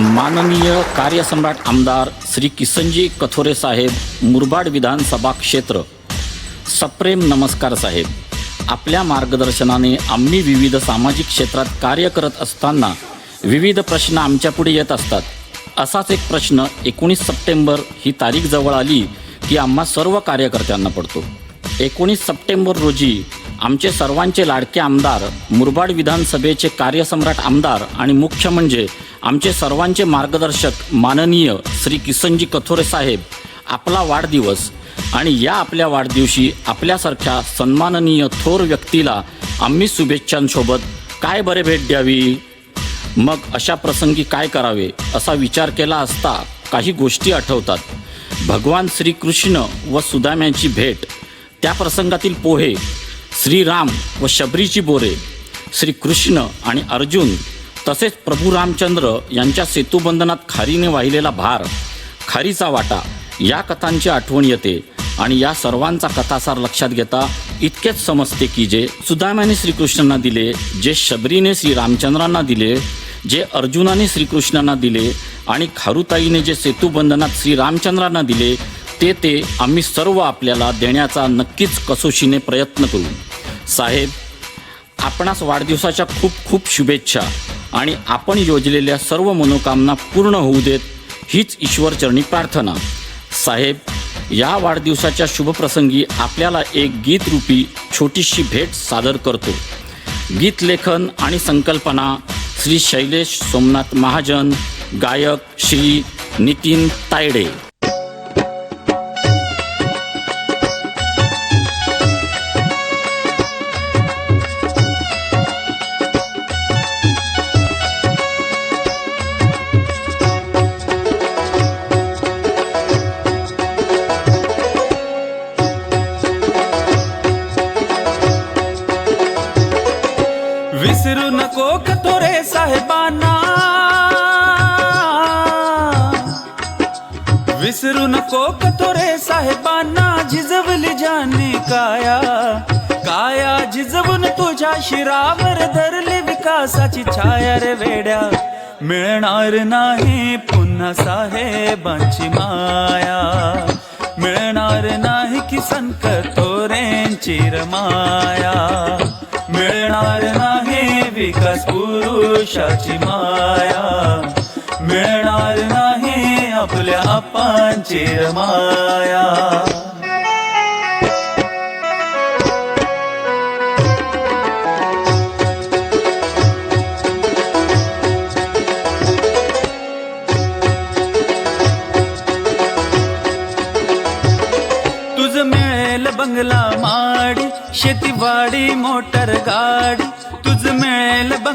माननीय कार्यसम्राट आमदार श्री किसनजी कथोरे साहेब मुरबाड विधानसभा क्षेत्र. सप्रेम नमस्कार साहेब. आपल्या मार्गदर्शनाने आम्ही विविध सामाजिक क्षेत्रात कार्य करत असताना विविध प्रश्न आमच्यापुढे येत असतात. असाच एक प्रश्न एकोणीस सप्टेंबर ही तारीख जवळ आली की आम्हा सर्व कार्यकर्त्यांना पडतो. एकोणीस सप्टेंबर रोजी आमचे सर्वांचे लाडके आमदार मुरबाड विधानसभेचे कार्यसम्राट आमदार आणि मुख्य म्हणजे आमचे सर्वांचे मार्गदर्शक माननीय श्री किसनजी कथोरे साहेब आपला वाढदिवस आणि या आपल्या वाढदिवशी आपल्यासारख्या सन्माननीय थोर व्यक्तीला आम्ही शुभेच्छांसोबत काय बरे भेट द्यावी? मग अशा प्रसंगी काय करावे असा विचार केला असता काही गोष्टी आठवतात. भगवान श्रीकृष्ण व सुदाम्यांची भेट त्या प्रसंगातील पोहे श्रीराम व शबरीची बोरे श्रीकृष्ण आणि अर्जुन तसेच प्रभू रामचंद्र यांच्या सेतुबंधनात खारीने वाहिलेला भार खारीचा वाटा या कथांची आठवण येते आणि या सर्वांचा कथासार लक्षात घेता इतकेच समजते की जे सुदाम्याने श्रीकृष्णांना दिले जे शबरीने श्रीरामचंद्रांना दिले जे अर्जुनाने श्रीकृष्णांना दिले आणि खारुताईने जे सेतुबंधनात श्रीरामचंद्रांना दिले ते ते आम्ही सर्व आपल्याला देण्याचा नक्कीच कसोशीने प्रयत्न करू. साहेब आपणास वाढदिवसाच्या खूप खूप शुभेच्छा. आणि आपण योजलेल्या सर्व मनोकामना पूर्ण होऊ देत हीच ईश्वरचरणी प्रार्थना. साहेब या वाढदिवसाच्या शुभप्रसंगी आपल्याला एक गीतरूपी छोटीशी भेट सादर करतो. गीत लेखन आणि संकल्पना श्री शैलेश सोमनाथ महाजन गायक श्री नितीन तायडे. विसरू नको कथोरे साहेबांना. विसरू नको कथोरे साहेबांना झिजवली जाने काया. काया झिजवून तुझ्या शिरावर धरली विकासाची छाया रे वेड्या. मिळणार नाही पुन्हा साहेबांची माया. मिळणार नाही की संत तोरेंची रमाया. मिळणार नाही एकाच पुरुषाची माया. मिळणार नाही आपल्या आपांची माया. तुझ मिळेल बंगला माडी शेतीवाडी मोटर गाडी.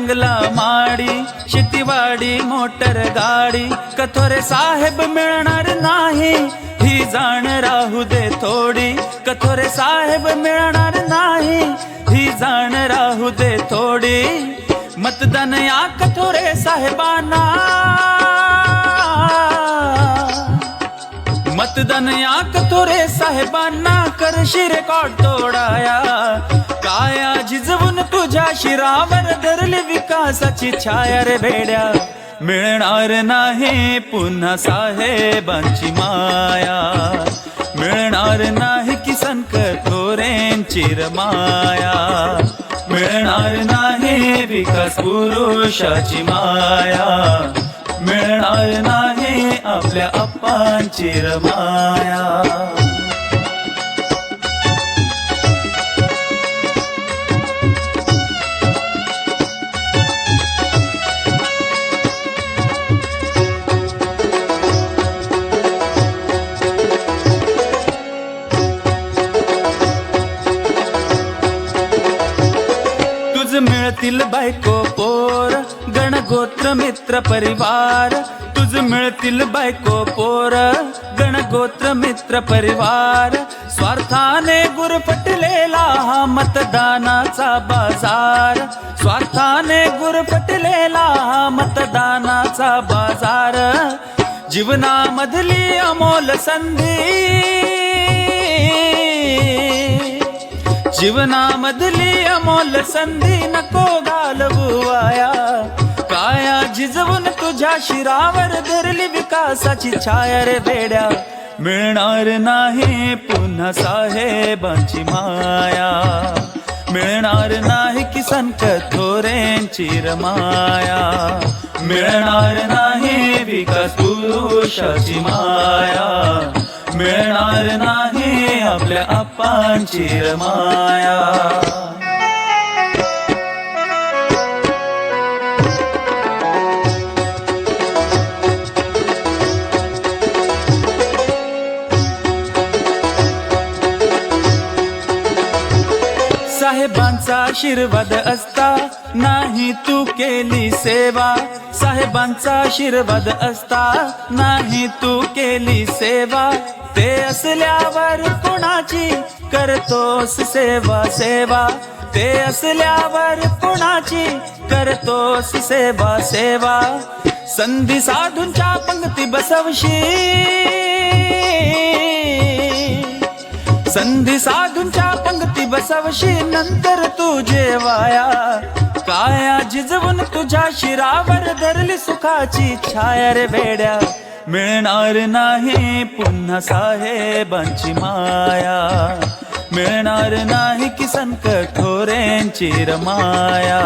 तुझ बंगला माडी शेतीवाडी मोटर गाडी. कथोरे साहेब मिळणार नाही ही जाण राहू दे थोडी. कथोरे साहेब मिळणार नाही ही जाण राहू दे थोडी. मतदान या कथोरे साहेबांना. मतदान याक थोरे साहेबांना करशी रेकॉर्ड तोडाया. काया झिजवून तुझ्या शिरावर धरली विकासाची छाया रे भेड्या. मिळणार नाही पुन्हा साहेबांची माया. मिळणार नाही किसन कथोरेंची रमाया मिळणार नाही विकास पुरुषाची माया. मिळणार नाही आपल्या अप्पांची रमाया. गणगोत्र मित्र परिवार तुझ मिळतील बायको पोर. गणगोत्र मित्र परिवार स्वार्थाने गुरफटलेला हा मतदानाचा बाजार. स्वार्थाने गुरफटलेला हा मतदानाचा बाजार. जीवनामधली अमोल संधी. जीवनामधली अमोल संधी नको घालवू वाया काय काया तुझ्या शिरावर धरली विकासाची छाया रे वेड्या मिळणार नाही पुन्हा साहेबांची माया. मिळणार नाही किसन कथोरेंची रमाया. मिळणार नाही विकास पुरुषाची माया. मिळणार नाही आपल्या आपांची रमाया. साहेबांचा आशीर्वाद असता नाही तू केली सेवा. साहेबांचा आशीर्वाद असता नाही तू केली सेवा. ते असल्यावर कोणाची करतोस सेवा सेवा? ते असल्यावर कोणाची करतोस सेवा सेवा? संधी साधूंच्या पंक्ती बसवशी. संधी साधूंच्या पंक्ती बसवशी नंतर तू जेवाया. काया जिजवून तुझ्या शिरावर धरली सुखाची छाया रे भेड्या मिळणार नाही पुन्हा साहेबांची माया. मिळणार नाही किसन कठोरेंची रमाया.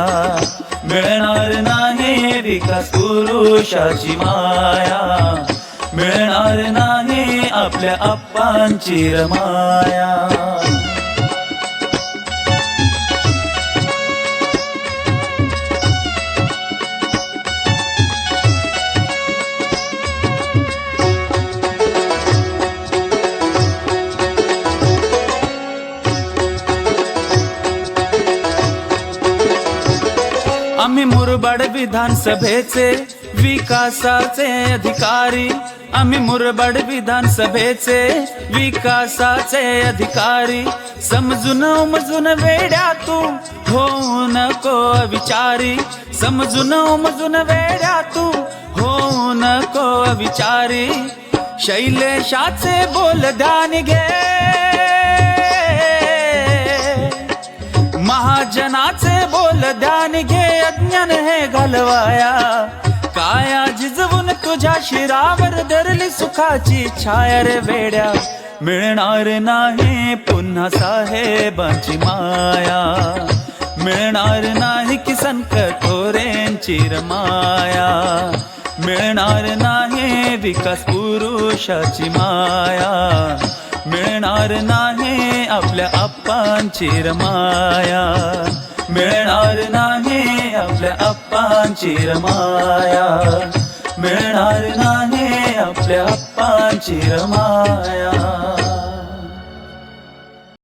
मिळणार नाही विकास पुरुषाची माया. मिळणार नाही आपल्या आप्पांची रमाया. आम्ही मुरबाड विधानसभेचे विकासाचे अधिकारी. आम्ही मुरबाड विधानसभेचे विकासाचे अधिकारी. समजून उमजून वेड्या तू होऊ नको विचारी समजून उमजून वेड्या तू होऊ नको विचारी शैलेशाचे बोल ध्यान घे. ध्यान घे अज्ञान हे घालवाया. काया जिजवून तुझ्या शिरावर धरली सुखाची छाया रे वेड्या. मिळणार नाही पुन्हा साहेबांची माया. मिळणार नाही किसन कठोरेंची रमाया मिळणार नाही विकास पुरुषाची माया. मिळणार नाही आपल्या आप्पांची रमाया. मिळणार नाही आपल्या आप्पांची रमाया मिळणार नाही आपल्या आप्पांची रमाया